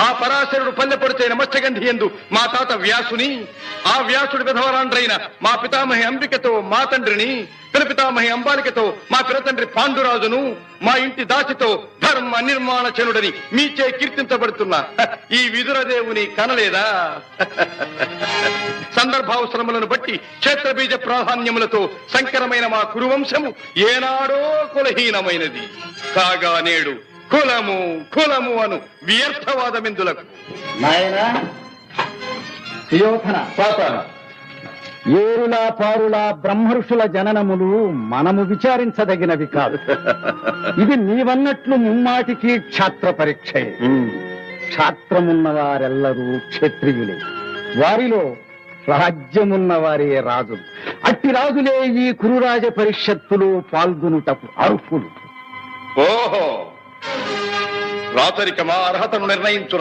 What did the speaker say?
ఆ పరాశరుడు పల్లెపడితే నమస్తగంధి ఎందు మా తాత వ్యాసుని ఆ వ్యాసుడి విధవరాండ్రైన మా పితామహి అంబికతో మా తండ్రిని పితామహి అంబాలికతో మా పిరతండ్రి పాండురాజును మా ఇంటి దాసితో ధర్మ నిర్మాణ చనుడని మీచే కీర్తించబడుతున్న ఈ విదురదేవుని కనలేదా? సందర్భావసరములను బట్టి క్షేత్రబీజ ప్రాధాన్యములతో సంకరమైన మా కురువంశము ఏనాడో కులహీనమైనది. కాగా నేడు కులము కులము అను వ్యర్థవాదమిందులకు. నాయన సుయోధన ఏరులా పారులా బ్రహ్మర్షుల జననములు మనము విచారించదగినవి కాదు. ఇది నీవన్నట్లు ముమ్మాటికి క్షాత్ర పరీక్ష. క్షాత్రమున్న వారెల్లరూ క్షత్రియులే. వారిలో రాజ్యమున్న వారే రాజులు అట్టి రాజులే ఈ కురురాజ పరిషత్తులో పాల్గొనుటకు అర్హులు. ఓహో! రాచరికమా అర్హతను నిర్ణయించున్నది